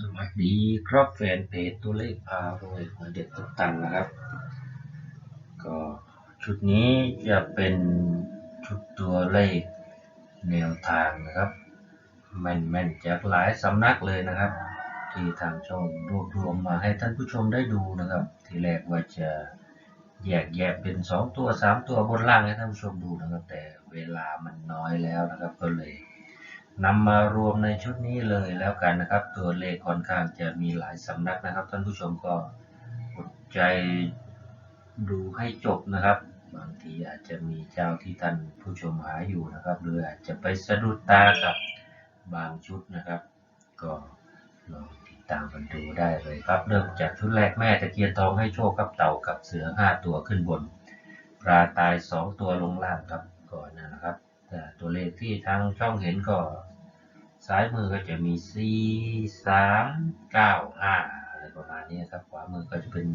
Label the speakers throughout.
Speaker 1: สวัสดีครับแฟนเพจตัวเลขพารวยหัวเด็ดตุกตันนะครับ ก็ชุดนี้จะเป็นชุดตัวเลขแนวทางนะครับ แม่นๆจากหลายสำนักเลยนะครับ ที่ทางช่องรวบรวมมาให้ท่านผู้ชมได้ดูนะครับ ทีแรกว่าจะแยกแยะเป็นสองตัวสามตัวบนล่างให้ท่านผู้ชมดูนะครับ แต่เวลามันน้อยแล้วนะครับก็เลย นำมารวมในชุดนี้เลยแล้วกันนะครับ ตัวเลขค่อนข้างจะมีหลายสำนักนะครับ ท่านผู้ชมก็อดใจดูให้จบนะครับ บางทีอาจจะมีเจ้าที่ท่านผู้ชมหาอยู่นะครับ หรืออาจจะไปสะดุดตากับบางชุดนะครับ ก็ลองติดตามกันดูได้เลยครับ เริ่มจากชุดแรกแม่ตะเคียนทองให้โชคกับเต่ากับเสือห้าตัวขึ้นบนปลาตายสองตัวลงล่างครับก่อนนะครับแต่ตัวเลขที่ทางช่องเห็นก็ ซ้ายมือก็จะมี4 3 9 5อะไรประมาณนี้ครับ ขวามือก็จะเป็น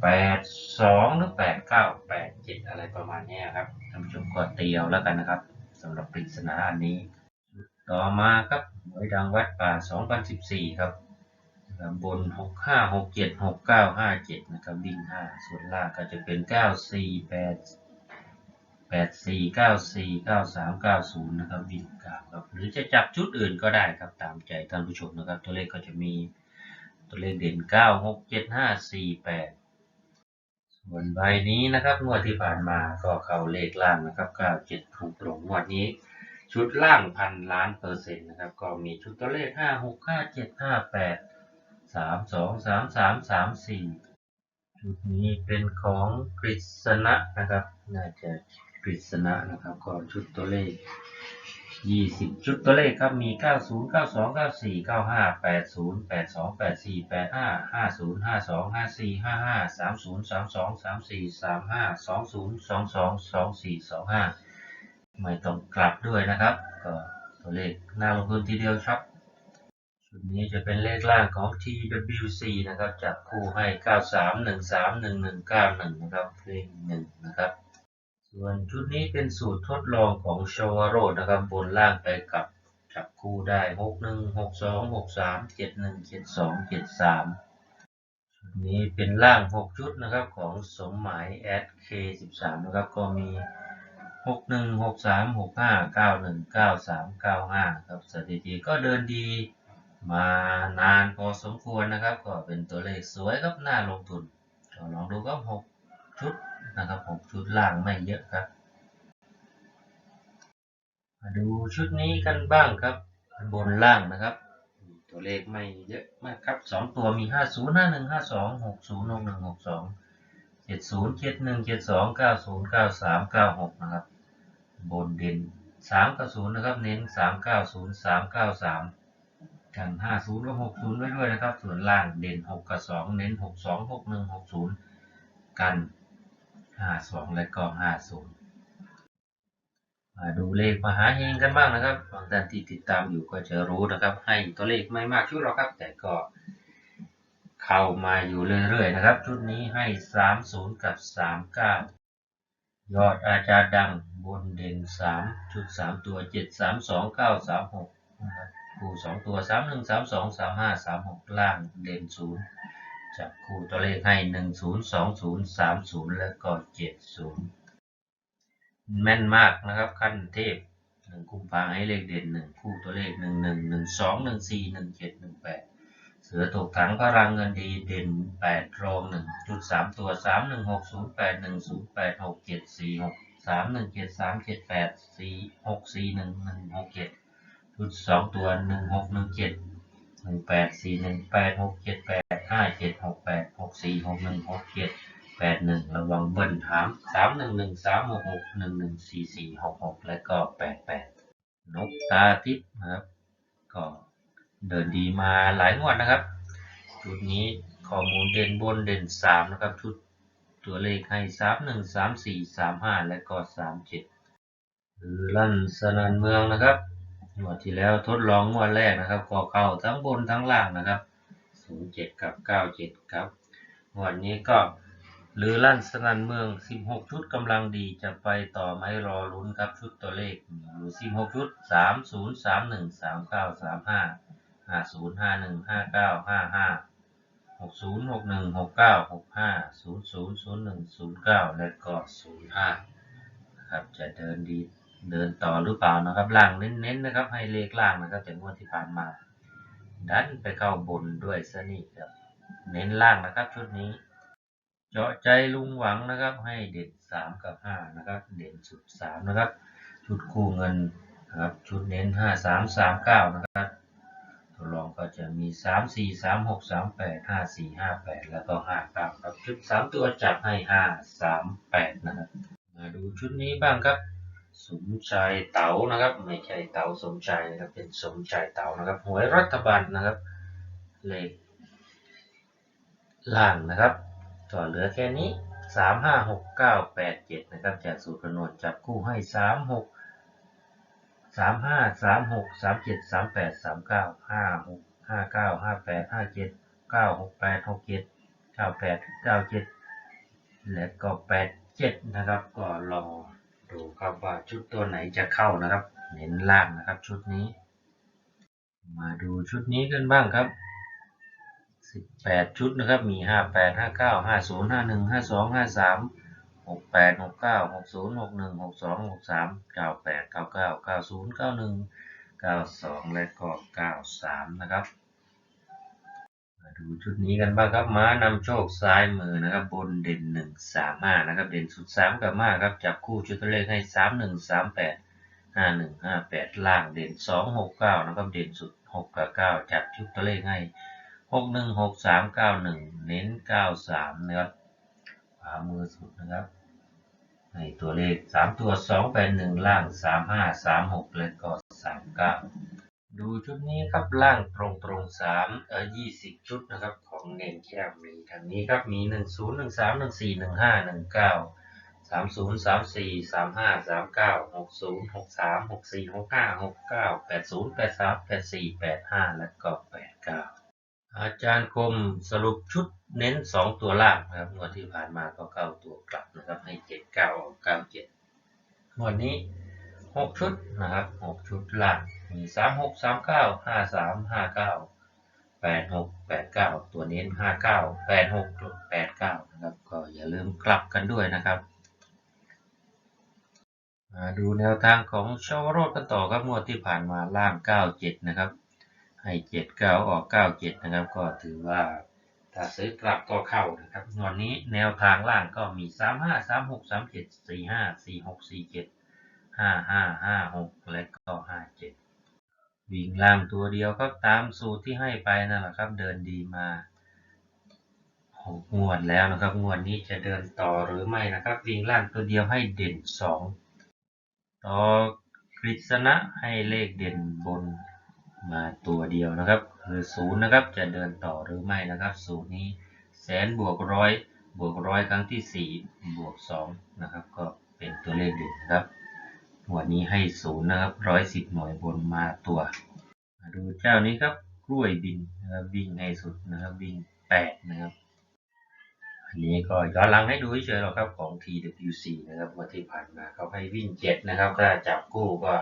Speaker 1: 8 2 หรือ 8 9 8 7 อะไรประมาณนี้ครับ ท่านผู้ชมก็เตียวแล้วกันนะครับสำหรับปริศนาอันนี้ ต่อมาครับหวยดังวัดป่า 2014 ครับนะครับบน 65 67 69 57 นะครับวิ่ง5ส่วนล่างก็จะเป็น 9 4 8 8 4 9 4 9 3 9 0นะครับวิ่งกลางครับหรือจะจับชุดอื่นก็ได้ครับตามใจท่านผู้ชมนะครับ ตัวเลขก็จะมีตัวเลขเด่น 9 6 7 5 4 8 ส่วนใบนี้นะครับงวดที่ผ่านมาก็เข้าเลขล่างนะครับ9 7ถูกตรงงวดนี้ ชุดล่างพันล้านเปอร์เซ็นต์นะครับก็มีชุดตัวเลข 5 6 5 7 5 8 3 2 3 3 3 4ชุดนี้เป็นของกฤษณะนะครับ น่าจะ กฤษณะนะครับก็ชุดตัวเลข 20 ชุดตัวเลขครับมี 90 92 94 95 80 82 84 85 50 52 54 55 30 32 34 35 20 22 24 25 ไม่ต้องกลับด้วยนะครับ ก็ตัวเลขน่าลงทุนทีเดียวครับ ชุดนี้จะเป็นเลขล่างของ TWC นะครับจับคู่ให้ 93 13 1191 นะครับเลง1นะครับ ส่วนชุดนี้เป็นสูตรทดลองของชวโรดนะครับบนล่างไปกับจับคู่ได้61 62 63 71 72 73ชุดนี้เป็นล่าง6ชุดนะครับของสมหมาย K13 นะครับก็มี61 63 65 91 93 95ครับสถิติก็เดินดีมานานพอสมควรนะครับ ก็เป็นตัวเลขสวยครับน่าลงทุนลองดูครับ6ชุด นะครับ6ชุดล่างไม่เยอะครับ มาดูชุดนี้กันบ้างครับ บนล่างนะครับ ตัวเลขไม่เยอะมากครับ 2 ตัวมี 50 51 52 60 61 62 70 71 72 90 93 96 นะครับ บนเด่น3กับ0นะครับ เน้น 390 393กัน 50กับ60 ไว้ด้วยนะครับ ส่วนล่างเด่น 6 กับ 2 เน้น 62 61 60 กัน 52และก็50มาดูเลขมหาเฮงกันบ้างนะครับ บางท่านที่ติดตามอยู่ก็จะรู้นะครับ ให้ตัวเลขไม่มากชุดหรอกครับ แต่ก็เข้ามาอยู่เรื่อยๆนะครับ ชุดนี้ให้30กับ39ยอดอาจารย์ดังบนเด่น3ชุด3ตัว7 3 2 9 3 6นะครับคู่2ตัว3 1 3 2 3 5 3 6ล่างเด่น0 จับคู่ตัวเลขให้1 0 2 0 3 0แล้วก็7 0แม่นมากนะครับขั้นเทพหนึ่งกุมภาให้เลขเด่นหนึ่งคู่ตัวเลขหนึ่งหนึ่งหนึ่งสองหนึ่งสี่หนึ่งเจ็ดหนึ่งแปดเสือตกถังพลังเงินดีเด่นแปดรองหนึ่งจุดสามตัวสามหนึ่งหกศูนย์แปดหนึ่งศูนย์แปดหกเจ็ดสี่หกสามหนึ่งเจ็ดสามเจ็ดแปดสี่หกสี่หนึ่งหนึ่งหกเจ็ดจุดสองตัวหนึ่งหกหนึ่งเจ็ด หนึ่งแปดสี่หนึ่งแปดหกเจ็ดแปดห้าเจ็ดหกแปดหกสี่หกหนึ่งหกเจ็ดแปดหนึ่งระวังเบิ้ลถามสามหนึ่งหนึ่งสามหกหกหนึ่งหนึ่งสี่สี่หกหกและก็แปดแปดนกตาทิพย์นะครับ ก็เดินดีมาหลายงวดนะครับ ชุดนี้ข้อมูลเด่นบนเด่นสามนะครับ ชุดตัวเลขให้สามหนึ่งสามสี่สามห้าและก็สามเจ็ดลั่นสนันเมืองนะครับ งวดที่แล้วทดลองงวดแรกนะครับก็เข้าทั้งบนทั้งล่างนะครับศูนย์เจ็ดกับเก้าเจ็ดครับงวดนี้ก็หรือลั่นสนันเมือง 16 ชุดกำลังดีจะไปต่อไหมรอลุ้นครับชุดตัวเลขอยู่16 ชุด 30 31 39 35ห้าศูนย์ห้าหนึ่งห้าเก้าห้าห้าหกศูนย์หกหนึ่งหกเก้าหกห้าศูนย์ศูนย์ศูนย์หนึ่งศูนย์เก้าและก็ศูนย์ห้าครับจะเดินดี เดินต่อหรือเปล่านะครับล่างเน้นๆนะครับ ให้เลขล่างนะครับแต่งวดที่ผ่านมา ดันไปเข้าบนด้วยซะนี่ครับเน้นล่างนะครับชุดนี้เจาะใจลุงหวังนะครับ ให้เด่นสามกับห้านะครับ เด่นสุดสามนะครับ ชุดคู่เงินนะครับชุดเน้นห้าสามสามเก้านะครับตัวรองก็จะมีสามสี่สามหกสามแปดห้าสี่ห้าแปดแล้วก็ห้าเก้าครับชุดสามตัวจับให้ห้าสามแปดนะครับ มาดูชุดนี้บ้างครับ สมชายเต๋านะครับ ไม่ใช่เต๋าสมชายนะครับ เป็นสมชายเต๋านะครับ หวยรัฐบาลนะครับ เลขล่างนะครับต่อเหลือแค่นี้สามห้าหกเก้าแปดเจ็ดนะครับ จากสูตรคำนวณจับคู่ให้สามหกสามห้าสามหกสามเจ็ดสามแปดสามเก้าห้าหกห้าเก้าห้าแปดห้าเจ็ดเก้าหกแปดหกเจ็ดเก้าแปดเก้าเจ็ดและก็แปดเจ็ดนะครับ ก็รอ ดูครับว่าชุดตัวไหนจะเข้านะครับ เน้นล่างนะครับชุดนี้ มาดูชุดนี้กันบ้างครับ 18 ชุดนะครับ มี 58 59 50 51 52 53 68 69 60 61 62 63 98 99 90 91 92 และก็ 93 นะครับ มาดูชุดนี้กันบ้างครับม้านำโชคซ้ายมือนะครับ บนเด่นหนึ่งสามห้านะครับ เด่นสุดสามกับมาครับ จับคู่ชุดตัวเลขให้สามหนึ่งสามแปดห้าหนึ่งห้าแปดล่างเด่นสองหกเก้านะครับ เด่นสุดหกกับเก้าจับชุดตัวเลขให้หกหนึ่งหกสามเก้าหนึ่งเน้นเก้าสามนะครับขวามือสุดนะครับให้ตัวเลขสามตัวสองแปดหนึ่งล่างสามห้าสามหกและก็สามเก้า ดูชุดนี้ครับล่างตรงตรงสามเออยี่สิบชุดนะครับ ของเนนแก้วมีทางนี้ครับมีหนึ่งศูนย์หนึ่งสามหนึ่งสี่หนึ่งห้าหนึ่งเก้าสามศูนย์สามสี่สามห้าสามเก้าหกศูนย์หกสามหกสี่หกห้าหกเก้าแปดศูนย์แปดสามแปดสี่แปดห้าและก็แปดเก้าอาจารย์คมสรุปชุดเน้นสองตัวล่างนะครับงวดที่ผ่านมาก็เก้าตัวกลับนะครับ ให้เจ็ดเก้าเก้าเจ็ดงวดนี้หกชุดนะครับหกชุดล่าง มีสามหกสามเก้าห้าสามห้าเก้าแปดหกแปดเก้าตัวเน้นห้าเก้าแปดหกแปดเก้านะครับ ก็อย่าลืมกลับกันด้วยนะครับมาดูแนวทางของชาวโรดกันต่อครับงวดที่ผ่านมาล่างเก้าเจ็ดนะครับ ให้เจ็ดเก้าออกเก้าเจ็ดนะครับ ก็ถือว่าถ้าซื้อกลับก็เข้านะครับงวดนี้แนวทางล่างก็มีสามห้าสามหกสามเจ็ดสี่ห้าสี่หกสี่เจ็ดห้าห้าห้าหกและก็ห้าเจ็ด วิ่งล่างตัวเดียวครับตามสูตรที่ให้ไปนั่นแหละครับ เดินดีมาหกงวดแล้วนะครับงวดนี้จะเดินต่อหรือไม่นะครับ วิ่งล่างตัวเดียวให้เด่นสองต่อกฤษณะให้เลขเด่นบนมาตัวเดียวนะครับ คือศูนย์นะครับจะเดินต่อหรือไม่นะครับศูนย์นี้แสนบวกร้อยบวกร้อยครั้งที่สี่บวกสองนะครับ ก็เป็นตัวเลขเด่นนะครับหัวนี้ให้ศูนย์นะครับร้อยสิบหน่วยบนมาตัว มาดูเจ้านี้ครับกล้วยบินนะครับวิ่งให้สุดนะครับวิ่งแปดนะครับอันนี้ก็ย้อนหลังให้ดูเฉยๆหรอกครับของ TWC นะครับวันที่ผ่านมาเขาให้วิ่งเจ็ดนะครับถ้าจับกู้ก็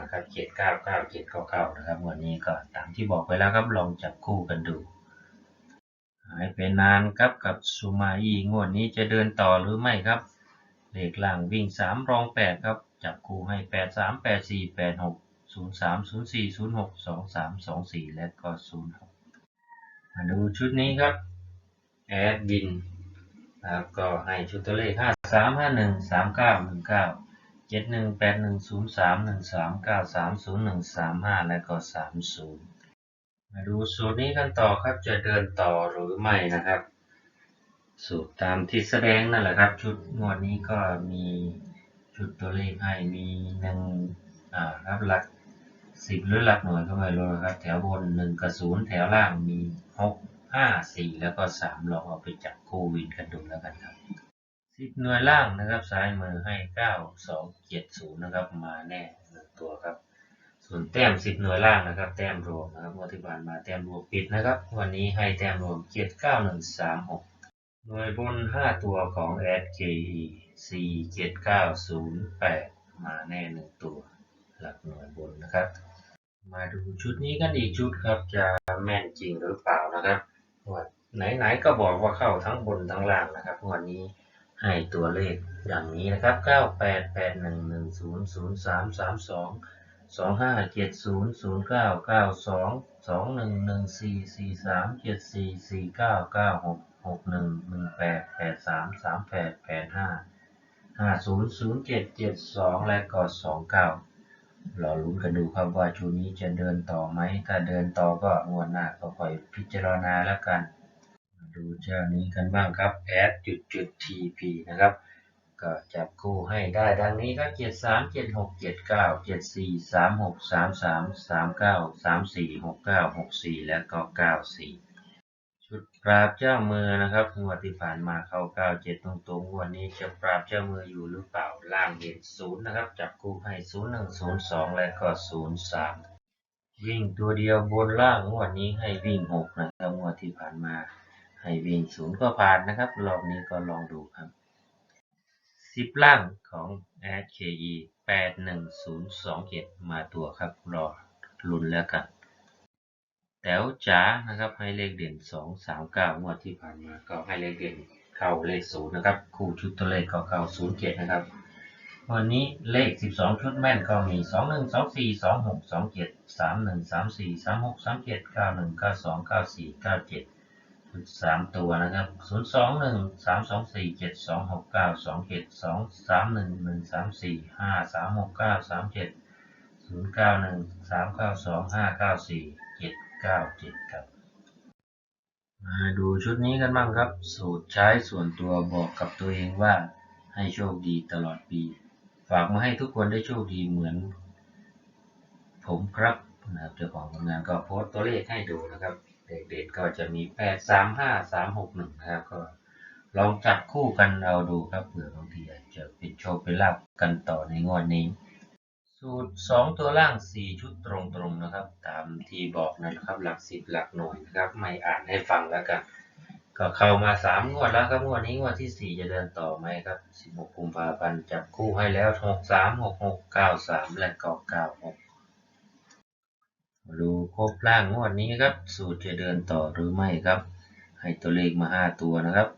Speaker 1: นะครับเจ็ดเก้าเก้าเจ็ดเก้าเก้านะครับวันนี้ก็ตามที่บอกไปแล้วครับลองจับคู่กันดูหายไปนานครับกับซูมาอีงวดนี้จะเดินต่อหรือไม่ครับเลขล่างวิ่งสามรองแปดครับ จับคู่ให้แปดสาม แปดสี่แปดหกศูนย์สามศูนย์สี่ศูนย์หกสองสามสองสี่และก็ศูนย์หกมาดูชุดนี้ครับแอดบินนะครับก็ให้ชุดตัวเลขห้าสามห้าหนึ่งสามเก้าหนึ่งเก้าเจ็ดหนึ่งแปดหนึ่งศูนย์สามหนึ่งสามเก้าสามศูนย์หนึ่งสามห้าและก็สามศูนย์มาดูสูตรนี้กันต่อครับจะเดินต่อหรือไม่นะครับ สูตรตามที่แสดงนั่นแหละครับชุดงวดนี้ก็มีชุดตัวเลขให้มีหนึ่งอ่ารับหลัก สิบหรือหลักหน่วยก็ไม่รู้นะครับ แถวบนหนึ่งกับศูนย์แถวล่างมีหกห้าสี่แล้วก็สามลองเอาไปจับคู่วินกันดูแล้วกันครับสิบหน่วยล่างนะครับซ้ายมือให้เก้าสองเจ็ดศูนย์นะครับ มาแน่หนึ่งตัวครับ ส่วนแต้มสิบหน่วยล่างนะครับ แต้มรวมนะครับวดที่ผ่านมาแต้มรวมปิดนะครับ วันนี้ให้แต้มรวมเจ็ดเก้าหนึ่งสามหกหน่วยบนห้าตัวของ s k e สี่เจ็ดเก้าศูนย์แปดมาแน่หนึ่งตัว หลักหน่วยบนนะครับ มาดูชุดนี้กันอีกชุดครับ จะแม่นจริงหรือเปล่านะครับงวดไหนๆก็บอกว่าเข้าทั้งบนทั้งล่างนะครับงวดนี้ให้ตัวเลขอย่างนี้นะครับ 9 8 8 1 1 0 0 3 3 2 2 5 7 0 0 9 9 2 2 1 1 4 4 3 7 4 4 9 9 6 6 1 1 8 8 3 3 8 8 5 5 0 0 7 7 2 และก็29 รอลุ้นกันดูครับว่าชุดนี้จะเดินต่อไหม ถ้าเดินต่อก็งวดหน้าก็ค่อยพิจารณาแล้วกัน ดูเจ้านี้กันบ้างครับแอดจุดจุด TP นะครับ ก็จับคู่ให้ได้ดังนี้ก็เจ็ดสามเจ็ดหกเจ็ดเก้าเจ็ดสี่สามหกสามสามสามเก้าสามสี่หกเก้าหกสี่และก็เก้าสี่ ชุดปราบเจ้ามือนะครับงวดที่ผ่านมาเข้าเก้าเจ็ดตรงๆวันนี้จะปราบเจ้ามืออยู่หรือเปล่าล่างเห็นศูนย์นะครับ จับคู่ให้ศูนย์หนึ่งศูนย์สองและก็ศูนย์สามวิ่งตัวเดียวบนล่างงวดนี้ให้วิ่งหกนะครับงวดที่ผ่านมา ให้วิ่งศูนย์ก็ผ่านนะครับรอบนี้ก็ลองดูครับสิบล่างของ AKE 81027มาตัวครับรอลุ้นแล้วกัน แต๋วจ๋านะครับให้เลขเด่น 239งวดที่ผ่านมาก็ให้เลขเด่นเข้าเลขศูนย์นะครับ คู่ชุดตัวเลขก็เข้า07นย์นะครับ วันนี้เลข 12 ชุดแม่นก็มี 21 24 26 27 31 34 36 37 91 92 94 97ชุดสามตัวนะครับศูนย์สองหนึ่งสามสองสี่เจ็ดสองหกเก้าสองเจ็ดสองสามหนึ่งหนึ่งสามสี่ห้าสามหกเก้าสามเจ็ดศูนย์เก้าหนึ่งสามเก้าสองห้าเก้าสี่เจ็ดเก้าเจ็ดครับ มาดูชุดนี้กันบ้างครับ สูตรใช้ส่วนตัวบอกกับตัวเองว่าให้โชคดีตลอดปี ฝากมาให้ทุกคนได้โชคดีเหมือน ผมครับนะครับเจ้าของผลงานก็โพสต์ตัวเลขให้ดูนะครับเด็กๆก็จะมี 8 3 5 3 6 1นะครับก็ลองจับคู่กันเอาดูครับเผื่อบางทีอาจจะเป็นโชคเป็นลาบกันต่อในงวดนี้ สูตร 2 ตัวล่าง 4 ชุดตรงๆนะครับ ตามที่บอกนะครับ หลักสิบหลักหน่วยนะครับ ไม่อ่านให้ฟังแล้วกัน ก็เข้ามา 3 งวดแล้วครับงวดนี้งวดที่ 4 จะเดินต่อไหมครับ 16 กุมภาพันธ์จับคู่ให้แล้ว 6 3 6 6 9 3 และก็96มาดูครบล่างงวดนี้ครับ สูตรจะเดินต่อหรือไม่ครับ ให้ตัวเลขมา 5 ตัวนะครับ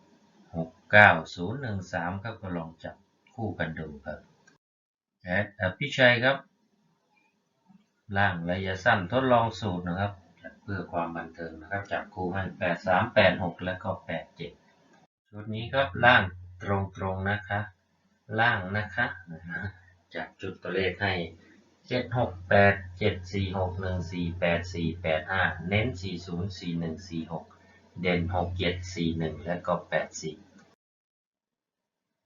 Speaker 1: 6 9 0 1 3 ครับก็ลองจับคู่กันดูครับ แอดอภิชัยครับ ล่างระยะสั้นทดลองสูตรนะครับ เพื่อความบันเทิงนะครับจับคู่ให้8 3 8 6แปดหกแล้วก็8 7ชุดนี้ครับล่างตรงๆนะคะ ล่างนะคะจับจุดตัวเลขให้เจ็ดหกแปดเจ็ดสี่หกหนึ่งสี่แปดสี่แปดห้าเน้นสี่ศูนย์สี่หนึ่งสี่หกเด่นหกเจ็ดสี่หนึ่งและก็แปดสี่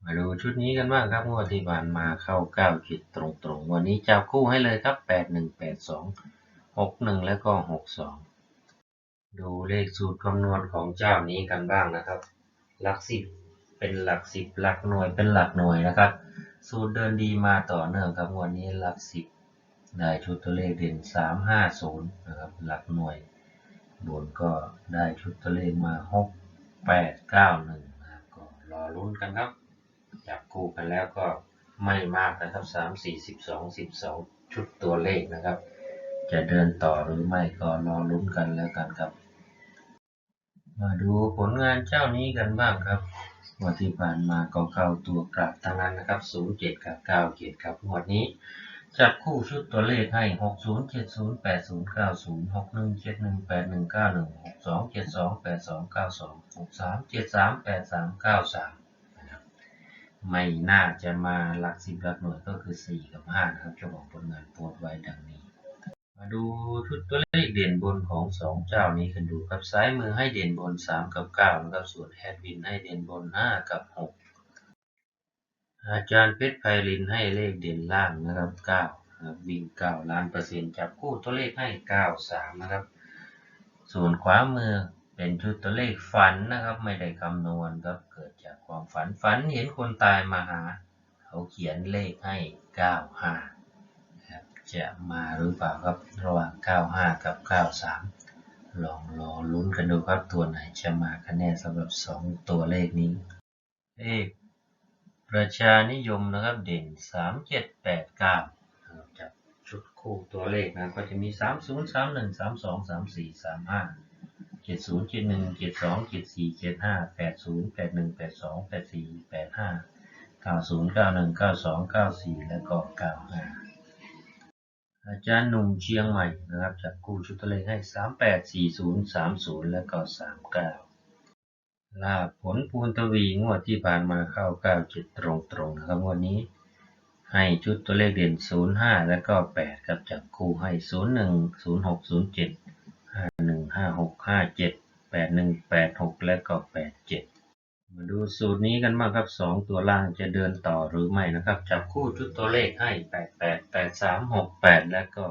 Speaker 1: มาดูชุดนี้กันบ้างครับงวดที่ผ่านมาเข้าเก้าจุดตรงๆ วันนี้จับคู่ให้เลยครับแปดหนึ่งแปดสองหกหนึ่งแล้วก็หกสองดูเลขสูตรคำนวณของเจ้านี้กันบ้างนะครับ หลักสิบเป็นหลักสิบหลักหน่วยเป็นหลักหน่วยนะครับ สูตรเดินดีมาต่อเนื่องครับวันนี้หลักสิบได้ชุดตัวเลขเด่น3 5 0นะครับหลักหน่วยบนก็ได้ชุดตัวเลขมา6 8 9 1นะครับก็รอลุ้นกันครับ จับคู่กันแล้วก็ไม่มากนะครับ3 4 12 12ชุดตัวเลขนะครับ จะเดินต่อหรือไม่ก็รอลุ้นกันแล้วกันครับ มาดูผลงานเจ้านี้กันบ้างครับงวดที่ผ่านมาก็เข้าตัวกลับทั้งนั้นนะครับ07กับ97ครับงวดนี้จับคู่ชุดตัวเลขให้ 60 70 80 90 61 71 81 91 62 72 82 92 63 73 83 93 ไม่น่าจะมาหลักสิบหลักหน่วยก็คือ 4 กับ5นะครับเจ้าของผลงานโพสต์ไว้ดังนี้ มาดูชุดตัวเลขเด่นบนของ 2 เจ้านี้กันดูครับซ้ายมือให้เด่นบน 3 กับ9นะครับส่วนแอดวินให้เด่นบน 5 กับ 6 อาจารย์เพชรไพลินให้เลขเด่นล่างนะครับ9นะครับวิ่ง9ล้านเปอร์เซ็นต์จับคู่ตัวเลขให้ 93 นะครับ ส่วนขวามือ เป็นชุดตัวเลขฝันนะครับ ไม่ได้คำนวณครับเกิดจากความฝันฝันเห็นคนตายมาหา เขาเขียนเลขให้ 95ครับจะมาหรือเปล่าครับระหว่าง 95 กับ 93 ลองรอลุ้นกันดูครับตัวไหนจะมาคะแนนสำหรับ 2 ตัวเลขนี้ เลขประชานิยมนะครับเด่น 3789จับชุดคู่ตัวเลขนะก็จะมี 3 0 3 1 3 2 3 4 3 5 3 0 3 1 3 2 3 4 3 5 7 0 7 1 7 2 7 4 7 5 8 0 8 1 8 2 8 4 8 5 9 0 9 1 9 2 9 4แล้วก็95อาจารย์หนุ่มเชียงใหม่นะครับจับคู่ชุดตัวเลขให้3 8 4 0 3 0แล้วก็39ลาผลปูนทวีงวดที่ผ่านมาเข้า97ตรงๆนะครับวันนี้ ให้ชุดตัวเลขเด่น05แล้วก็8ครับจับคู่ให้ 01 06 07 51 56 57 81 86และก็87มาดูสูตรนี้กันบ้างครับ2ตัวล่างจะเดินต่อหรือไม่นะครับ จับคู่ชุดตัวเลขให้88 83 68และก็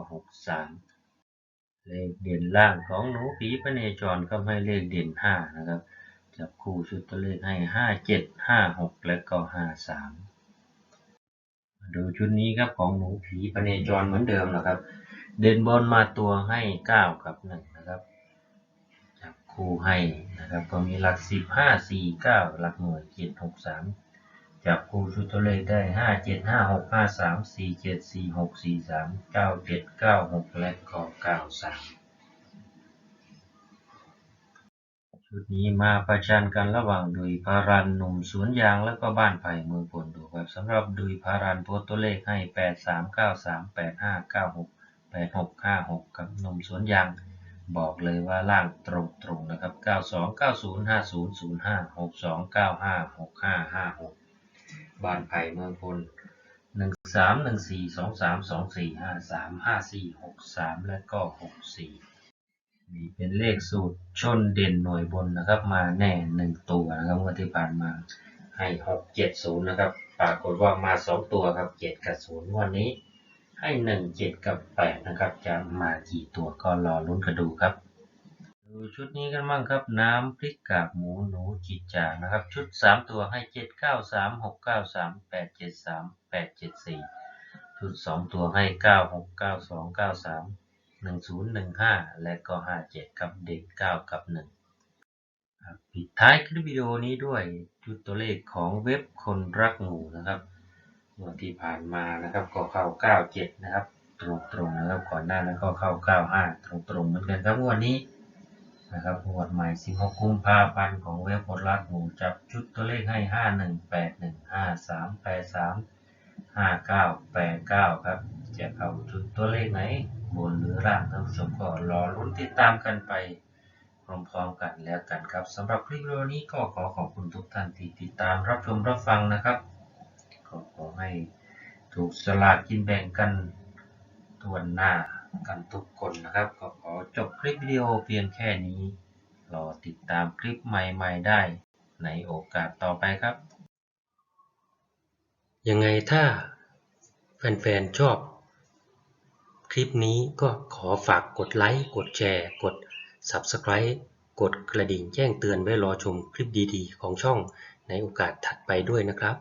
Speaker 1: 63เลขเด่นล่างของหนูผีพระเนจรก็ให้เลขเด่น5นะครับ จับคู่ชุดตัวเลขให้57 56และก็53มาดูชุดนี้ครับของหนูผีพระเนจรเหมือนเดิมนะครับ เด่นบนมาตัวให้9กับ1นะ คู่ให้นะครับก็มีหลัก 10 5 4 9 หลักหน่วย 7 6 3 จับคู่ชุดตัวเลขได้ 5 7 5 6 5 3 4 7 4 6 4 3 9 7 9 6 และก็93 ชุดนี้มาประชันกันระหว่างดุยพารันหนุ่มสวนยางแล้วก็บ้านไผ่เมืองพลดูครับสำหรับดุยพารันโพสต์ตัวเลขให้ 8 3 9 3 8 5 9 6 8 6 5 6 กับหนุ่มสวนยาง บอกเลยว่าล่างตรงๆนะครับ 92 90 50 05 62 95 65 56 บ้านไผ่เมืองพล13 14 23 24 53 54 63 และก็ 64 นี่เป็นเลขสูตรชนเด่นหน่วยบนนะครับ มาแน่หนึ่งตัวนะครับวันที่ผ่านมาให้หกเจ็ดศูนย์นะครับ ปรากฏว่ามาสองตัวครับเจ็ดกับศูนย์วันนี้ ให้หนึ่งเจ็ดกับแปดนะครับ จะมากี่ตัวก็รอลุ้นกันดูครับ ดูชุดนี้กันบ้างครับ น้ำพริกกากหมูหนูจิตจานะครับ ชุดสามตัวให้เจ็ดเก้าสามหกเก้าสามแปดเจ็ดสามแปดเจ็ดสี่ชุดสองตัวให้เก้าหกเก้าสองเก้าสามหนึ่งศูนย์หนึ่งห้าและก็ห้าเจ็ดกับเด็กเก้ากับหนึ่งปิดท้ายคลิปวิดีโอนี้ด้วยชุดตัวเลขของเว็บคนรักงูนะครับ วดที่ผ่านมานะครับ ก็เข้าเก้าเจ็ดนะครับ ตรงๆนะครับ ก่อนหน้านั้นก็เข้าเก้าห้าตรงๆเหมือนกันครับงวดนี้นะครับงวดใหม่สิบหกกุมภาพันธ์ของเว็บคนรักงูจับชุดตัวเลขให้ห้าหนึ่งแปดหนึ่งห้าสามแปดสามห้าเก้าแปดเก้าครับ จะเข้าชุดตัวเลขไหนบนหรือล่างท่านผู้ชมก็รอลุ้นติดตามกันไปพร้อมๆกันแล้วกันครับสำหรับคลิปวิดีโอนี้ก็ขอขอบคุณทุกท่านที่ติดตามรับชมรับฟังนะครับ ขอขอให้ถูกสลากกินแบ่งกันทวนหน้ากันทุกคนนะครับก็ขอจบคลิปวิดีโอเพียงแค่นี้ รอติดตามคลิปใหม่ๆได้ในโอกาสต่อไปครับ
Speaker 2: ยังไงถ้าแฟนๆชอบคลิปนี้ก็ขอฝากกดไลค์ กดแชร์ กด Subscribe กดกระดิ่งแจ้งเตือนไว้รอชมคลิปดีๆ ของช่องในโอกาสถัดไปด้วยนะครับ